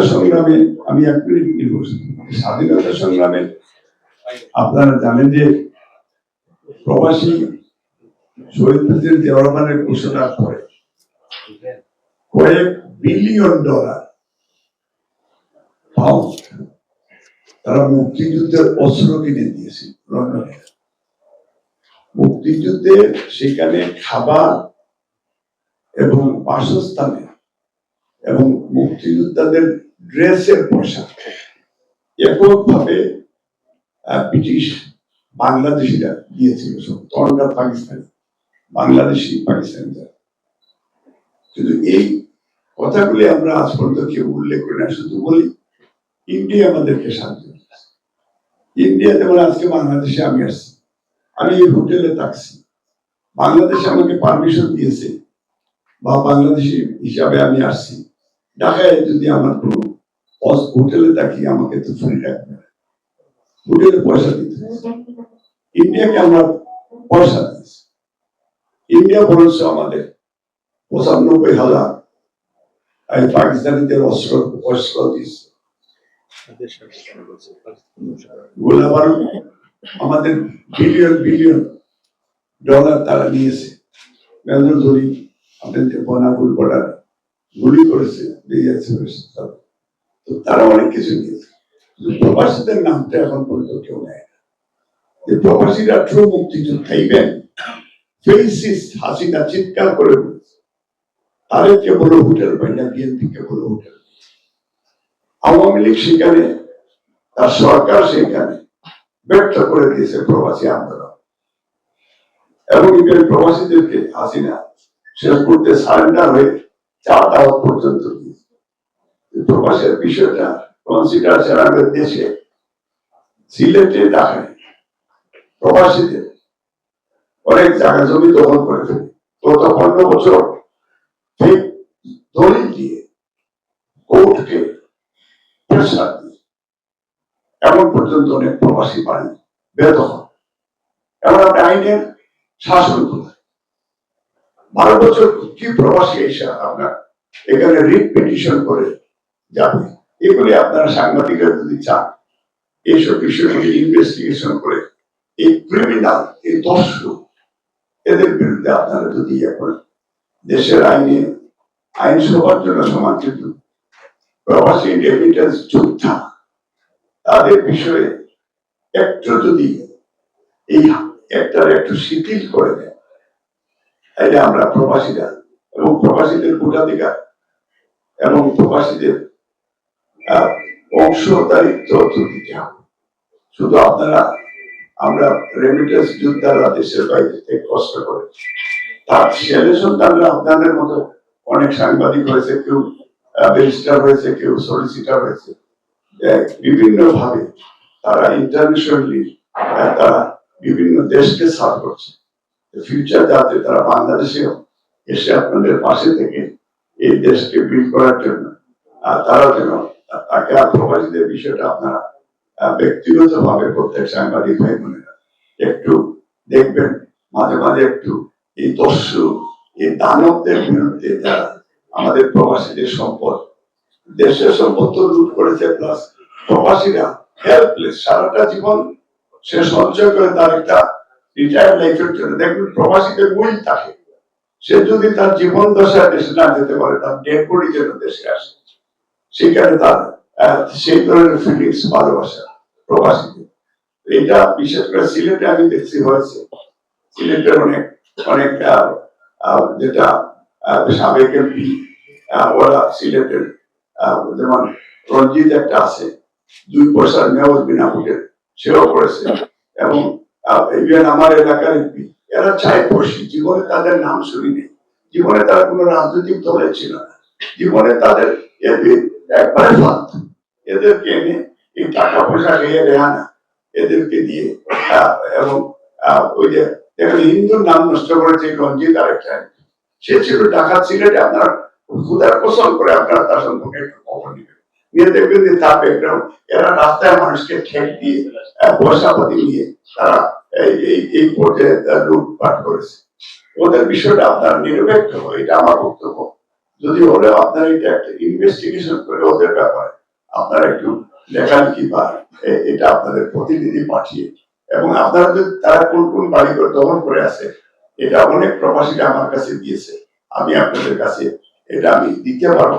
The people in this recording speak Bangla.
স্বাধীনতা সংগ্রামে আমি এক মিনিট নিব স্বাধীনতা সংগ্রামে আপনারা জানেন যে প্রবাসী শহীদ রহমানের ঘোষণার পরে কয়েক বিলিয়ন ডলার তারা মুক্তিযুদ্ধের অস্ত্র কিনে দিয়েছে মুক্তিযুদ্ধে সেখানে খাবার এবং বাসস্থানে এবং মুক্তিযোদ্ধাদের ড্রেসের পোশাক এককভাবে ব্রিটিশ বাংলাদেশিরা দিয়েছিল, সব তখনকার পাকিস্তানি, বাংলাদেশি পাকিস্তানি যারা। কিন্তু এই কথাগুলি আমরা আজ পর্যন্ত কেউ উল্লেখ করি না শুধু বলি, ইন্ডিয়া আমাদেরকে সাহায্য। ইন্ডিয়া যেমন আজকে বাংলাদেশে আমি আসছি আমি এই হোটেলে থাকছি বাংলাদেশ আমাকে পারমিশন দিয়েছে, বা বাংলাদেশি হিসাবে আমি আসছি ঢাকায় যদি আমার কোনো হোটেলে থাকি আমাকে তো ফ্রি রাখবে হোটেলে পয়সা দিতে ইন্ডিয়াকে আমরা পয়সা দিয়েছি। ইন্ডিয়া বরঞ্চ আমাদের পঁচানব্বই হাজার এই পাকিস্তানিদের অস্ত্র অস্ত্র দিয়েছে। আমাদের বিলিয়ন বিলিয়ন ডলার তারা নিয়েছে। মেজর ধরি আপনাদের বনাগুল বর্ডার গুলি করেছে দিয়েছে। তো তারা অনেক কিছু কিন্তু প্রবাসীদের নামটা এখন পর্যন্ত কেউ নেয় যে প্রবাসীরা ট্রু মুক্তিযোদ্ধা ইভেন ফেসিস হাসিনা চিৎকার করে বলেছে তাদেরকে বলো হোটেল পাই না বিএনপিকে বলো হোটেল আওয়ামী লীগ সেখানে, তার সরকার সেখানে ব্যর্থ করে দিয়েছে প্রবাসী আন্দোলন। এবং ইভেন প্রবাসীদেরকে হাসিনা শেষ করতে সারেন্ডার হয়ে চা দাওয়াত পর্যন্ত দিয়েছে প্রবাসের বিষয়টা কনসিডারেশন আমাদের দেশে, সিলেটে ঢাকায় প্রবাসীদের অনেক জায়গা জমি দখল করে গত পনেরো বছর ঠিক দলিল দিয়ে কোর্টকে প্রেশার দিয়ে এমন পর্যন্ত অনেক প্রবাসী বাড়ি বেদখল। এমন একটা আইনের শাসন কোথায় বারো বছর কি প্রবাসী এসে আপনার এখানে রিট পিটিশন করে যাবে। এগুলি আপনারা সাংবাদিকরা যদি চান এইসব বিষয়গুলি ইনভেস্টিগেশন করে এই ক্রিমিনাল এই দর্শক, এদের বিরুদ্ধে আপনারা যদি ইয়ে করেন, দেশের আইনে আইন সবার জন্য সমান কিন্তু প্রবাসী রেমিটেন্স যোদ্ধা, তাদের বিষয়ে একটু যদি এই একটার একটু শিথিল করে দেয় তাহলে আমরা প্রবাসীরা এবং প্রবাসীদের ভোটাধিকার এবং প্রবাসীদের শুধু আপনারা, আমরা রেমিটেন্স যোদ্ধারা দেশের বাইরে কষ্ট তার ছেলে সন্তানরা আপনাদের মতো অনেক সাংবাদিক হয়েছে, কেউ ব্যারিস্টার হয়েছে, কেউ সলিসিটার হয়েছে। বিভিন্ন ভাবে তারা ইন্টারন্যাশনালি তারা বিভিন্ন দেশকে সার্ভ করছে। ফিউচার যাতে তারা বাংলাদেশে এসে আপনাদের পাশে থেকে এই দেশকে বিল করার জন্য তারা যেন তাকে আর প্রবাসীদের বিষয়টা আপনারা ব্যক্তিগত ভাবে প্রত্যেক সাংবাদিক ভাই বোনেরা একটু দেখবেন, মাঝে মাঝে একটু এই দস্যু, এই দানবদের বিরুদ্ধে যারা আমাদের প্রবাসীদের সম্পদ, দেশের সম্পদ তো লুট করেছে প্লাস প্রবাসীরা হেল্পলেস সারাটা জীবন সে সঞ্চয় করে তার একটা রিটায়ার লাইফের জন্য। দেখবেন প্রবাসীদের মূল থাকে সে যদি তার জীবন দশায় দেশে না যেতে পারে, তার ডেড বডি যেন দেশে আসে। সেখানে তার সেই ধরনের ফিলিংস ভালোবাসা প্রবাসীদের এটা বিশেষ করে সিলেটে আমি দেখছি হয়েছে। সিলেটের অনেক অনেক যেটা সাবেক এমপি ওরা সিলেটের যেমন রঞ্জিত একটা আছে, দুই পয়সার মেয়র বিনা ভোটে সেও করেছে। এবং ইভেন আমার এলাকার এমপি, এরা চায় পড়শি, জীবনে তাদের নাম শুনিনি। জীবনে তারা কোনো রাজনৈতিক দলে ছিল না। জীবনে তাদের এদের একবারে এদেরকে এনে এই টাকা পয়সা খেয়ে রেহানা এদেরকে দিয়ে এবং ওই যে দেখেন হিন্দুর নাম নষ্ট করেছে রঞ্জিত আরেকটা। সে ছিল ঢাকা সিলেটে আপনার খুদার কসম করে আপনারা তার সম্পর্কে একটু খবর নেবেন। নিয়ে দেখবেন যে তার ব্যাকগ্রাউন্ড এরা রাস্তায় মানুষকে ঠেক দিয়ে আহ, পয়সাপাতি নিয়ে তারা এই এই পর্যায়ে লুটপাট করেছে। ওদের বিষয়টা আপনার নিরপেক্ষ এটা আমার বক্তব্য। যদি হলে আপনার এটা একটা ইনভেস্টিগেশন করে ওদের ব্যাপারে, আপনারা একটু লেখালেখি বা এটা আপনাদের প্রতিনিধি পাঠিয়ে। এবং আপনারা যদি তারা কোন কোন বাড়ি বাড়িঘর দমন করে আছে, এটা অনেক প্রবাসীরা আমার কাছে দিয়েছে। আমি আপনাদের কাছে এটা আমি দিতে পারব।